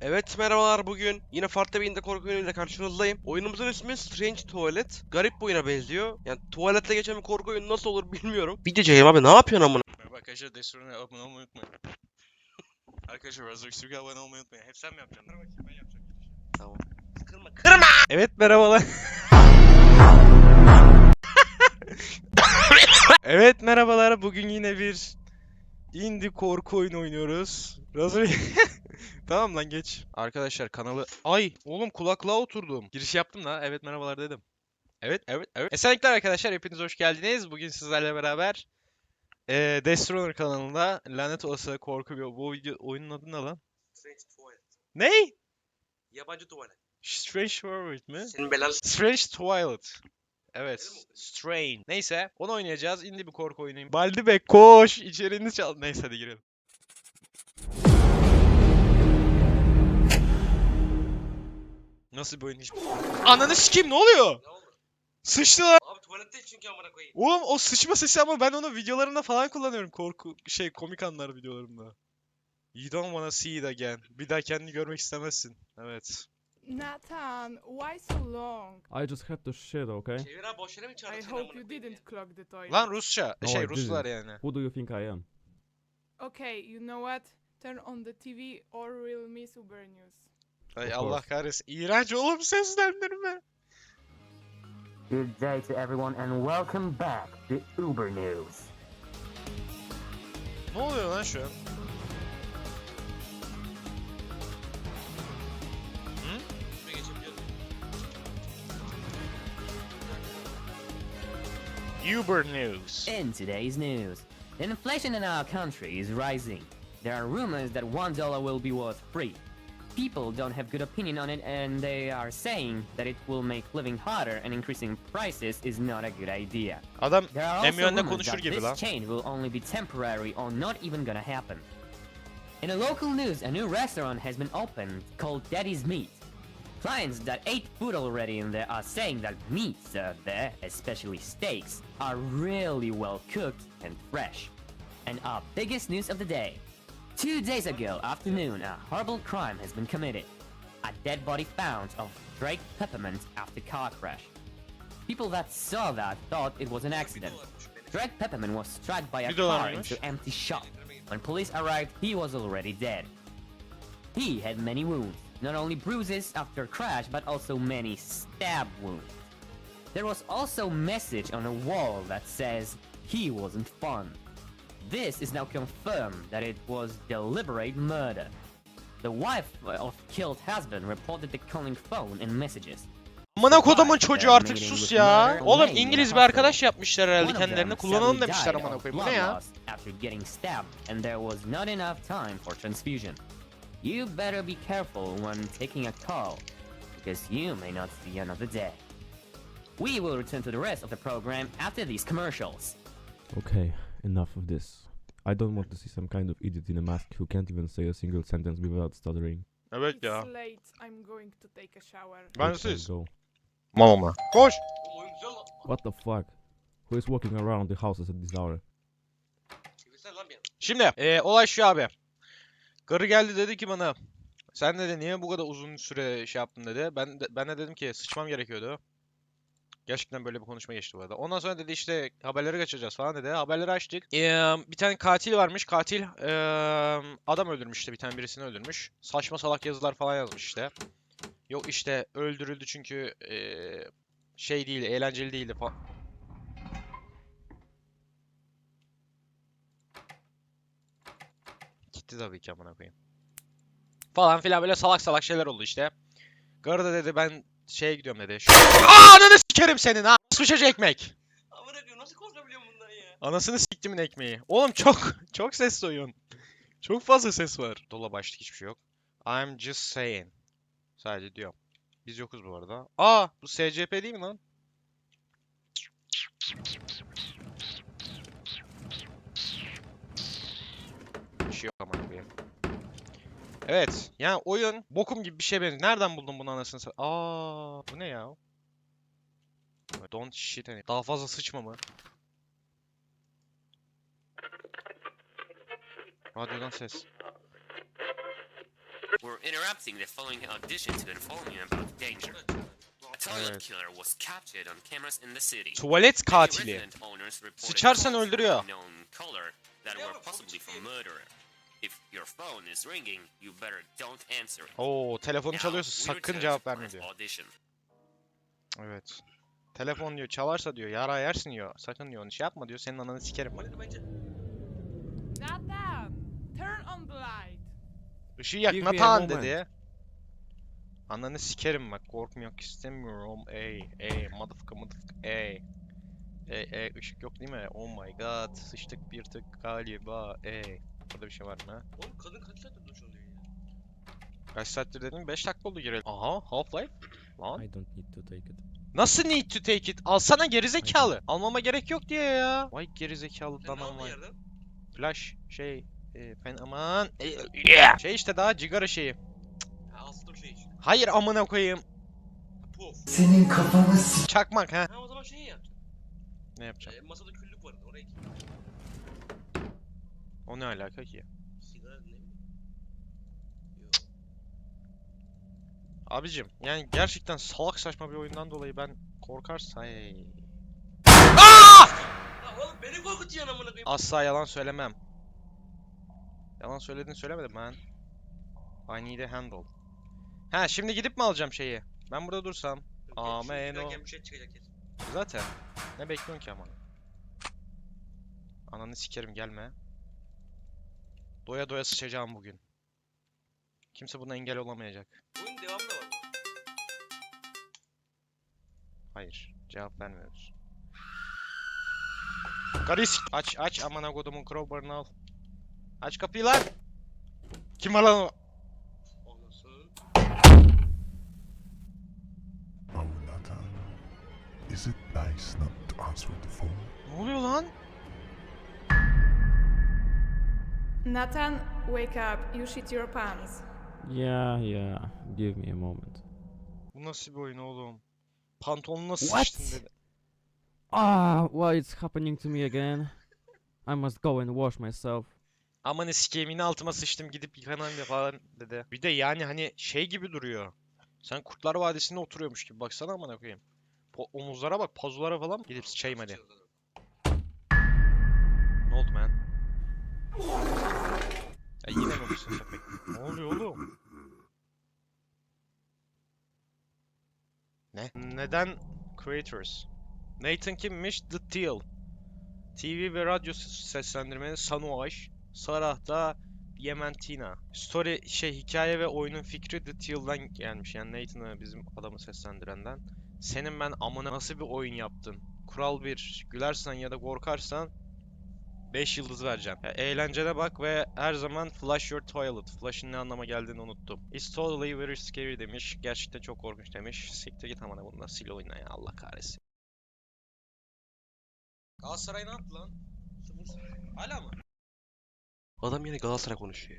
Evet merhabalar bugün yine farklı bir indie korku oyunuyla karşınızdayım. Oyunumuzun ismi Strange Toilet. Garip bir oyuna benziyor. Yani tuvaletle geçen bir korku oyunu nasıl olur bilmiyorum. Video çekeyim abi ne yapıyorsun amına? Merhaba arkadaşlar Destroyer'a abone olmayı unutmayın. arkadaşlar Razor Xtrem'e abone olmayı unutmayın. Hep sen mi yapacaksın? Dur bakayım ben yapacağım. Tamam. Kırma kırma! Evet merhabalar. evet merhabalar. Bugün yine bir indie korku oyunu oynuyoruz. Razor Tamam lan geç. Arkadaşlar kanalı... Ay oğlum kulaklığa oturdum. Giriş yaptım da. Evet merhabalar dedim. Evet evet evet. Esenlikler arkadaşlar. Hepiniz hoş geldiniz. Bugün sizlerle beraber eee Destroyer kanalında lanet olası korku bir bu video oyunun adı ne lan? Strange Toilet. Ney? Yabancı tuvalet. Strange World mi? Senin belanı Strange Twilight. Evet. Strange. Neyse. Onu oynayacağız. Indie bir korku oyunuyum. Baldibek koş. İçeriğini çal. Neyse hadi girelim. Nasıl bir oyun hiç... Ananı sikeyim ne oluyor? Ne oldu? Sıçtı lan. Abi tuvaletteyiz çünkü amına koyayım. Oğlum o sıçma sesi ama ben onu videolarımda falan kullanıyorum. Korku şey komik anlar videolarımda. You don't wanna see it again. Bir daha kendini görmek istemezsin. Evet. Nathan, why so long? I just had to shit, okay? Çevir abi boş yere mi çağırdın I seni hope amına you koyayım ya? didn't clog the toilet. Lan Rusça. No, şey Ruslar yani. Who do you think I am? Okay, you know what? Turn on the TV or we'll miss Uber News. Ay Of Allah course. kahretsin. İğrenç oğlum seslendirme. Good day to everyone and welcome back to Uber News. Ne oluyor lan şu an? Şuraya geçebiliyorum. Uber News. In today's news, the inflation in our country is rising. There are rumors that one dollar will be worth three. People don't have good opinion on it and they are saying that it will make living harder and increasing prices is not a good idea. Adam There are also rumors konuşur that gibi this change will only be temporary or not even gonna happen. In a local news, a new restaurant has been opened called Daddy's Meat. Clients that ate food already in there are saying that meat served there, especially steaks, are really well cooked and fresh. And our biggest news of the day. Two days ago afternoon, a horrible crime has been committed. A dead body found of Drake Peppermint after car crash. People that saw that thought it was an accident. Drake Peppermint was struck by a car into empty shop. When police arrived, he was already dead. He had many wounds, not only bruises after crash, but also many stab wounds. There was also message on a wall that says he wasn't fun. This is now confirmed that it was deliberate murder. The wife of killed husband reported the calling phone and messages. Amına kodumun Surprised çocuğu artık sus ya. murder Oğlum İngiliz bir arkadaş yapmışlar herhalde One kendilerine. Kullanalım demişler died amına koyayım. Bu ne ya? After getting stabbed and there was not enough time for transfusion. You better be careful when taking a call because you may not see another day. We will return to the rest of the program after these commercials. Okay, enough of this. I don't want to see some kind of idiot in a mask who can't even say a single sentence without stuttering. Evet It's ya. late. I'm going to take a shower. Ben Okay, siz. go. Mama. Koş. What the fuck? Who is walking around the houses at this hour? Şimdi eee olay şu abi. Karı geldi dedi ki bana sen dedi niye bu kadar uzun süre şey yaptın dedi. Ben de, ben de dedim ki sıçmam gerekiyordu. Gerçekten böyle bir konuşma geçti bu arada. Ondan sonra dedi işte haberleri kaçıracağız falan dedi. Haberleri açtık. Eee, bir tane katil varmış. Katil eee, adam öldürmüş işte bir tane birisini öldürmüş. Saçma salak yazılar falan yazmış işte. Yok işte öldürüldü çünkü eee, şey değildi, eğlenceli değildi falan. Gitti tabii ki amına koyayım. Falan filan böyle salak salak şeyler oldu işte. Karı da dedi ben şeye gidiyorum dedi. Şu... Aa, ananı sikerim senin ha. Sıçacı ekmek. Amına koyayım nasıl konuşabiliyorum bundan ya? Anasını siktimin ekmeği. Oğlum çok çok ses oyun. Çok fazla ses var. Dola başlık hiçbir şey yok. I'm just saying. Sadece diyorum. Biz yokuz bu arada. Aa bu SCP değil mi lan? Bir şey yok amına koyayım. Evet. Yani oyun bokum gibi bir şey benziyor. Nereden buldun bunu anasını sa- Aa, bu ne ya? Don't shit any. Daha fazla sıçma mı? Radyodan ses. We're interrupting the following audition to inform you about the danger. A toilet killer was captured on cameras in the city. Tuvalet katili. Sıçarsan öldürüyor. that were possibly from murderer. If your phone is ringing, you better don't answer it. Oo telefonu çalıyorsa sakın cevap verme diyor. audition. Evet. Telefon diyor çalarsa diyor yara yersin diyor. Sakın diyor onu şey yapma diyor. Senin ananı sikerim bak. Nathan, turn on the light. Işığı yak Nathan dedi. Ananı sikerim bak. Korkmuyor istemiyorum. Ey ey motherfucker motherfucker ey. Ey ey ışık yok değil mi? Oh my god. Sıçtık bir tık galiba. Ey. Burada bir şey var mı? Oğlum kadın kaç saattir duş alıyor ya? Kaç saattir dedim? 5 dakika oldu girelim. Aha Half-Life. Lan. I don't need to take it. Nasıl need to take it? Alsana gerizekalı. Almama gerek yok diye ya. Vay gerizekalı Sen ne danam aldın vay. yerden? Flash şey e, fen aman e, şey işte daha cigara şeyi. Ha şey için. Hayır amına koyayım. Puf. Senin kafanı s- Çakmak ha. Ha o zaman şey yap. Ne yapacağım? E, masada küllük vardı oraya git. O ne alaka ki? Sigara ne. Abicim yani gerçekten salak saçma bir oyundan dolayı ben korkarsam Ay. Ha oğlum beni korkutuyorsun amına koyayım. asla yalan söylemem. Yalan söylediğini söylemedim ben. I need a handle. Ha şimdi gidip mi alacağım şeyi? Ben burada dursam. Amen o. Bir şey çıkacak kesin. Zaten. Ne bekliyorsun ki ama? Ananı sikerim gelme. Doya doya sıçacağım bugün. Kimse buna engel olamayacak. Oyun devamı da var. Hayır. Cevap vermiyoruz. Garis aç aç amına kodumun crowbar'ını al. Aç kapıyı lan. Kim var lan o? Is it nice not to answer the phone? Ne oluyor lan? Nathan, wake up. You shit your pants. Yeah, yeah. Give me a moment. Bu nasıl bir oyun oğlum? Pantolonuna What? sıçtın dedi. Ah, why it's happening to me again? I must go and wash myself. Aman sikeyim yine altıma sıçtım gidip yıkanayım ya falan dedi. Bir de yani hani şey gibi duruyor. Sen Kurtlar Vadisi'nde oturuyormuş gibi baksana amına koyayım. Po- omuzlara bak, pazulara falan gidip sıçayım yine bu köpek? Ne oluyor oğlum? Ne? Neden Creators? Nathan kimmiş? The Teal. TV ve radyo ses- seslendirmeni Sanuaş. Sarah da Yementina. Story şey hikaye ve oyunun fikri The Teal'dan gelmiş. Yani Nathan'ı bizim adamı seslendirenden. Senin ben amına nasıl bir oyun yaptın? Kural 1. Gülersen ya da korkarsan 5 yıldız vereceğim. Ya, eğlencene bak ve her zaman flush your toilet. Flush'ın ne anlama geldiğini unuttum. It's totally very scary demiş. Gerçekten çok korkunç demiş. Siktir git amına bundan sil oyna ya Allah kahretsin. Galatasaray ne yaptı lan? Hala mı? Adam yine Galatasaray konuşuyor.